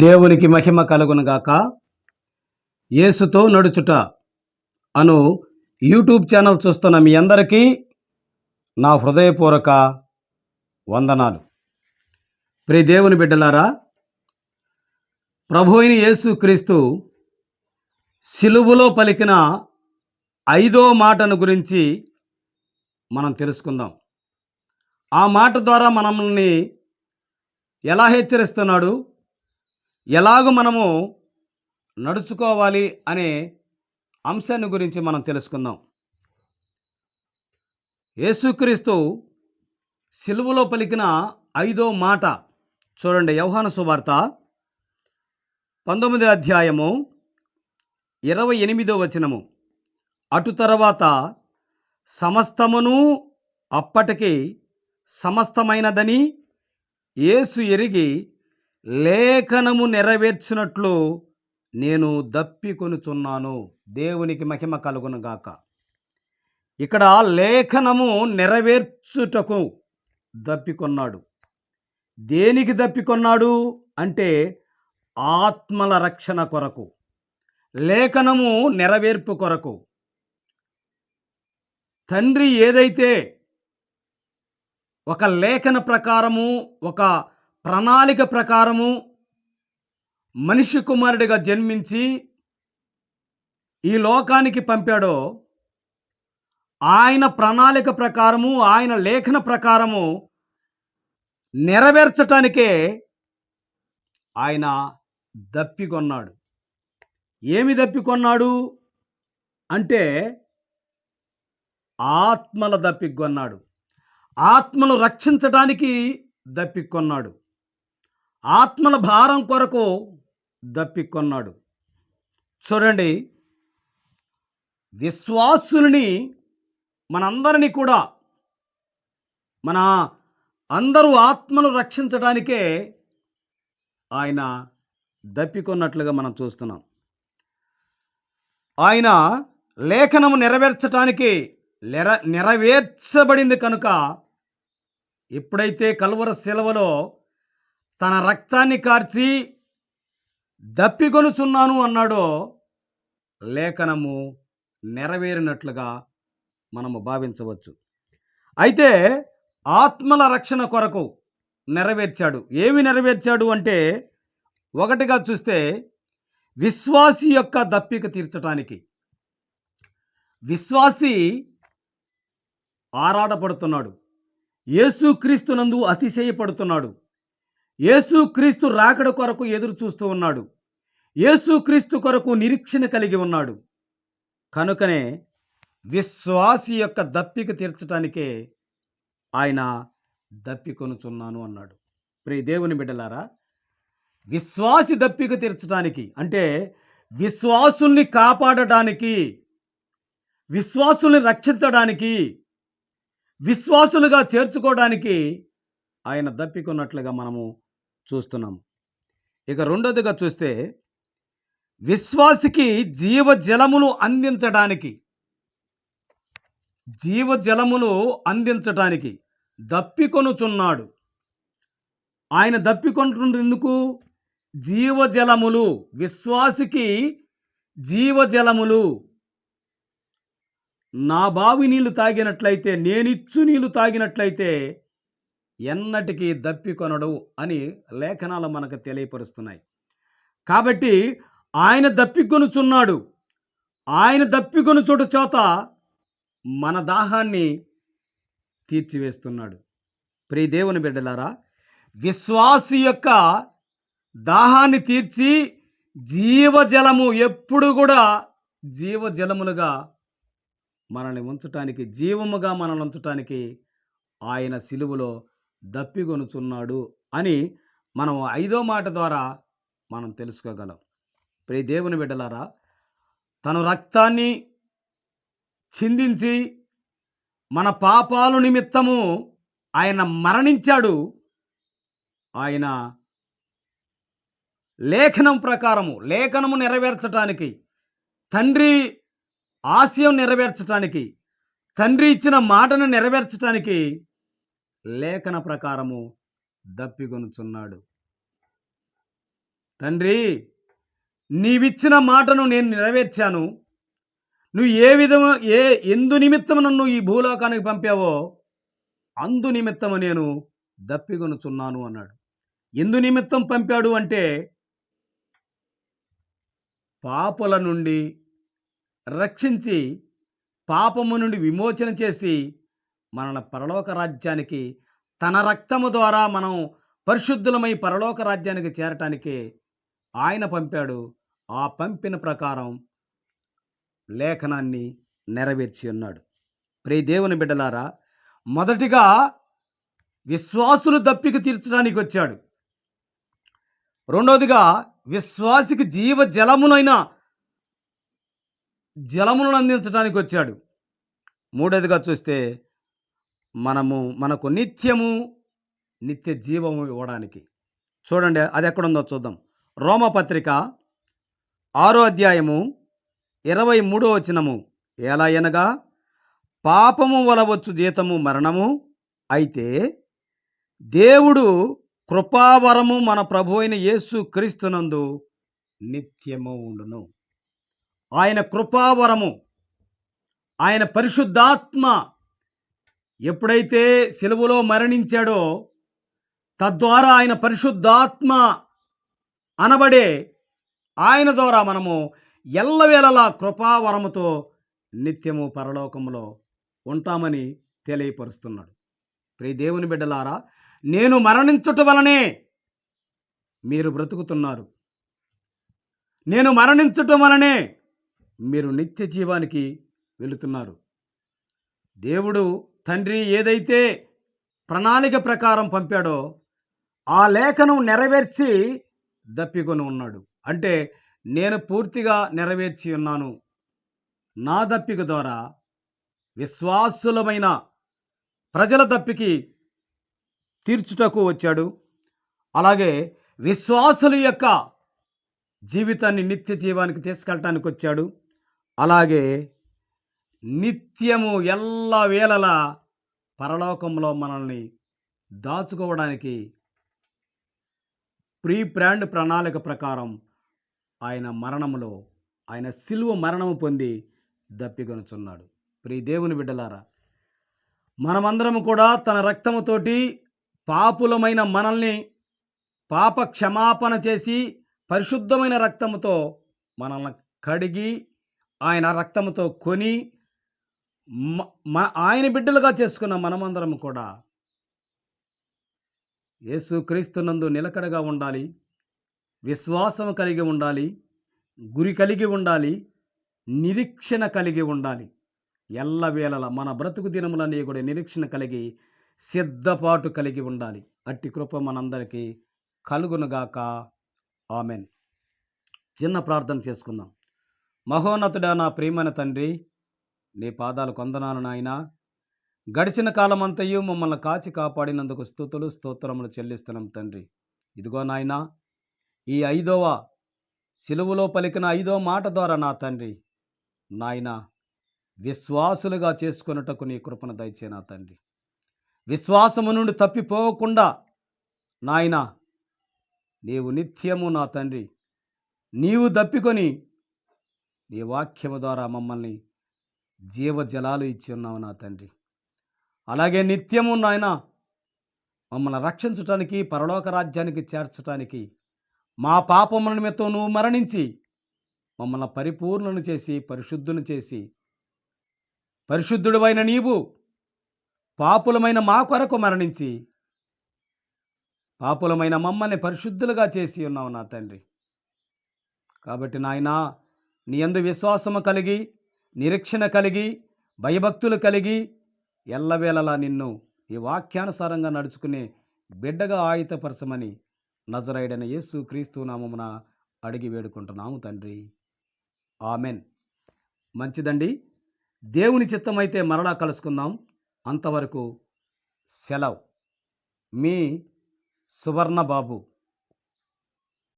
దేవునికి మహిమ కలుగునుగాక. యేసుతో నడుచుట అను యూట్యూబ్ ఛానల్ చూస్తున్న మీ అందరికీ నా హృదయపూర్వక వందనాలు. ప్రి దేవుని బిడ్డలారా ప్రభు అయిన యేసు క్రీస్తు సిలువులో పలికిన ఐదో మాటను గురించి మనం తెలుసుకుందాం. ఆ మాట ద్వారా మనల్ని ఎలా హెచ్చరిస్తున్నాడు? ఎలాగ మనము నడుచుకోవాలి అనే అంశాన్ని గురించి మనం తెలుసుకుందాం. యేసుక్రీస్తు సిలువలో పలికిన ఐదో మాట చూడండి. యౌహాన సువార్త పంతొమ్మిది అధ్యాయము ఇరవై ఎనిమిదో వచనము. అటు తర్వాత సమస్తమును అప్పటికి సమస్తమైనదని యేసు ఎరిగి లేఖనము నెరవేర్చినట్లు నేను దప్పికొనుచున్నాను. దేవునికి మహిమ కలుగునుగాక. ఇక్కడ లేఖనము నెరవేర్చుటకు దప్పికొన్నాడు. దేనికి దప్పికొన్నాడు అంటే ఆత్మల రక్షణ కొరకు లేఖనము నెరవేర్పు కొరకు. తండ్రి ఏదైతే ఒక లేఖన ప్రకారము ఒక ప్రణాళిక ప్రకారము మనిషి కుమారుడిగా జన్మించి ఈ లోకానికి పంపాడో ఆయన ప్రణాళిక ప్రకారము ఆయన లేఖన ప్రకారము నెరవేర్చటానికే ఆయన దప్పికొన్నాడు ఏమి దప్పికొన్నాడు అంటే ఆత్మల దప్పికొన్నాడు ఆత్మలు రక్షించడానికి దప్పికొన్నాడు ఆత్మల భారం కొరకు దప్పికొన్నాడు చూడండి విశ్వాసుల్ని మనందరినీ కూడా మన అందరూ ఆత్మను రక్షించడానికే ఆయన దప్పికొన్నట్లుగా మనం చూస్తున్నాం. ఆయన లేఖనము నెరవేర్చటానికి నెర నెరవేర్చబడింది కనుక ఎప్పుడైతే కలువర సెలవులో తన రక్తాన్ని కార్చి దప్పికొనుచున్నాను అన్నాడో లేఖనము నెరవేరినట్లుగా మనము భావించవచ్చు. అయితే ఆత్మల రక్షణ కొరకు నెరవేర్చాడు. ఏమి నెరవేర్చాడు అంటే ఒకటిగా చూస్తే విశ్వాసి యొక్క దప్పిక తీర్చటానికి. విశ్వాసి ఆరాటపడుతున్నాడు. యేసుక్రీస్తునందు అతిశయపడుతున్నాడు. యేసుక్రీస్తు రాకడ కొరకు ఎదురు చూస్తూ ఉన్నాడు. యేసుక్రీస్తు కొరకు నిరీక్షణ కలిగి ఉన్నాడు. కనుకనే విశ్వాసి యొక్క దప్పిక తీర్చటానికే ఆయన దప్పికొనుచున్నాను అన్నాడు. ప్రియ దేవుని బిడ్డలారా విశ్వాసి దప్పిక తీర్చడానికి అంటే విశ్వాసుల్ని కాపాడటానికి విశ్వాసుల్ని రక్షించడానికి విశ్వాసులుగా చేర్చుకోవడానికి ఆయన దప్పికొన్నట్లుగా మనము చూస్తున్నాం ఇక రెండోదిగా చూస్తే విశ్వాసికి జీవజలములు అందించడానికి జీవజలములు అందించటానికి దప్పికొనుచున్నాడు. ఆయన దప్పికొంటుంది ఎందుకు జీవజలములు విశ్వాసికి జీవజలములు. నా బావి నీళ్ళు తాగినట్లయితే నేనిచ్చు నీళ్ళు తాగినట్లయితే ఎన్నటికీ దప్పికొనడు అని లేఖనాలు మనకు తెలియపరుస్తున్నాయి. కాబట్టి ఆయన దప్పికొనుచున్నాడు ఆయన దప్పికొనుచుడు చోత మన దాహాన్ని తీర్చివేస్తున్నాడు. ప్రియ దేవుని బిడ్డలారా విశ్వాసి యొక్క దాహాన్ని తీర్చి జీవజలము ఎప్పుడు కూడా జీవజలములుగా మనల్ని ఉంచటానికి జీవముగా మనల్ని ఉంచటానికి ఆయన సిలువలో దప్పిగొనుచున్నాడు అని మనం ఐదో మాట ద్వారా మనం తెలుసుకోగలం. ప్రియ దేవుని బిడ్డలారా తను రక్తాన్ని చిందించి మన పాపాలు నిమిత్తము ఆయన మరణించాడు. ఆయన లేఖనం ప్రకారము లేఖనము నెరవేర్చటానికి తండ్రి ఆశయం నెరవేర్చటానికి తండ్రి ఇచ్చిన మాటను నెరవేర్చటానికి లేఖన ప్రకారము దప్పికొనుచున్నాడు. తండ్రి నీవిచ్చిన మాటను నేను నెరవేర్చాను. నువ్వు ఏ విధము ఏ ఎందు నిమిత్తము నన్ను ఈ భూలోకానికి పంపావో అందు నిమిత్తము నేను దప్పికొనుచున్నాను అన్నాడు. ఎందు నిమిత్తం పంపాడు అంటే పాపుల నుండి రక్షించి పాపము నుండి విమోచన చేసి మన పరలోక రాజ్యానికి తన రక్తము ద్వారా మనం పరిశుద్ధులమై పరలోక రాజ్యానికి చేరటానికి ఆయన పంపాడు. ఆ పంపిన ప్రకారం లేఖనాన్ని నెరవేర్చి ఉన్నాడు. ప్రే దేవుని బిడ్డలారా మొదటిగా విశ్వాసులు దప్పిక తీర్చడానికి వచ్చాడు. రెండవదిగా విశ్వాసికి జీవ జలమునైన జలములను అందించడానికి వచ్చాడు. మూడవదిగా చూస్తే మనము మనకు నిత్యము నిత్య జీవము ఇవ్వడానికి. చూడండి అది ఎక్కడుందో చూద్దాం. రోమపత్రిక ఆరో అధ్యాయము ఇరవై మూడో వచనము. ఎలా అనగా పాపము వలవచ్చు జీతము మరణము అయితే దేవుడు కృపావరము మన ప్రభు అయిన యేసు క్రీస్తునందు నిత్యము ఉండును. ఆయన కృపావరము ఆయన పరిశుద్ధాత్మ ఎప్పుడైతే సెలవులో మరణించాడో తద్వారా ఆయన పరిశుద్ధాత్మ అనబడే ఆయన ద్వారా మనము ఎల్లవేళలా కృపావరముతో నిత్యము పరలోకములో ఉంటామని తెలియపరుస్తున్నాడు. ప్రియ దేవుని బిడ్డలారా నేను మరణించుట వలనే మీరు బ్రతుకుతున్నారు. నేను మరణించటం వలనే మీరు నిత్య జీవానికి వెళుతున్నారు. దేవుడు తండ్రి ఏదైతే ప్రణాళిక ప్రకారం పంపాడో ఆ లేఖనం నెరవేర్చి దప్పికొని ఉన్నాడు. అంటే నేను పూర్తిగా నెరవేర్చి ఉన్నాను. నా దప్పిక ద్వారా విశ్వాసులమైన ప్రజల దప్పికి తీర్చుటకు వచ్చాడు. అలాగే విశ్వాసుల యొక్క జీవితాన్ని నిత్య జీవానికి తీసుకెళ్ళటానికి వచ్చాడు. అలాగే నిత్యము ఎల్ల వేళలా పరలోకంలో మనల్ని దాచుకోవడానికి ప్రీ బ్రాండ్ ప్రణాళిక ప్రకారం ఆయన మరణములో ఆయన సిలువ మరణము పొంది దప్పికొనుచున్నాడు. ప్రీ దేవుని బిడ్డలారా మనమందరం కూడా తన రక్తముతోటి పాపులమైన మనల్ని పాప క్షమాపణ చేసి పరిశుద్ధమైన రక్తముతో మనల్ని కడిగి ఆయన రక్తముతో కొని ఆయన బిడ్డలుగా చేసుకున్న మనమందరం కూడా యేసు క్రీస్తునందు నిలకడగా ఉండాలి విశ్వాసం కలిగి ఉండాలి గురి కలిగి ఉండాలి నిరీక్షణ కలిగి ఉండాలి. ఎల్లవేళల మన బ్రతుకు దినములన్నీ కూడా నిరీక్షణ కలిగి సిద్ధపాటు కలిగి ఉండాలి. అట్టి కృప మనందరికీ కలుగునుగాక. ఆమెన్. చిన్న ప్రార్థన చేసుకుందాం. మహోన్నతుడా నా ప్రియమైన తండ్రి నీ పాదాలు కొందనాను నాయన. గడిచిన కాలమంతయు మమ్మల్ని కాచి కాపాడినందుకు స్థుతులు స్తోత్రములు చెల్లిస్తున్నాం తండ్రి. ఇదిగో నాయనా ఈ ఐదవ సిలువలో పలికిన ఐదో మాట ద్వారా నా తండ్రి నాయన విశ్వాసులుగా చేసుకొనుటకు నీ కృపను దయచే నా తండ్రి. విశ్వాసము నుండి తప్పిపోకుండా నాయన నీవు నిత్యము నా తండ్రి. నీవు దప్పికొని నీ వాక్యము ద్వారా మమ్మల్ని జీవజలాలు ఇచ్చి ఉన్నావు నా తండ్రి. అలాగే నిత్యము నాయన మమ్మల్ని రక్షించటానికి పరలోక రాజ్యానికి చేర్చటానికి మా పాపముల నిమిత్తం నువ్వు మరణించి మమ్మల్ని పరిపూర్ణను చేసి పరిశుద్ధుని చేసి పరిశుద్ధుడువైన నీవు పాపులమైన మా కొరకు మరణించి పాపులమైన మమ్మల్ని పరిశుద్ధులుగా చేసి ఉన్నావు నా తండ్రి. కాబట్టి నాయనా నీ యందు విశ్వాసము కలిగి నిరీక్షణ కలిగి భయభక్తులు కలిగి ఎల్లవేళలా నిన్ను ఈ వాక్యానుసారంగా నడుచుకునే బిడ్డగా ఆయుతపరచమని నజరైడైన యేసు క్రీస్తు నామమున అడిగి వేడుకుంటున్నాము తండ్రి. ఆమెన్. మంచిదండి. దేవుని చిత్తమైతే మరలా కలుసుకుందాం. అంతవరకు సెలవు. మీ సువర్ణ బాబు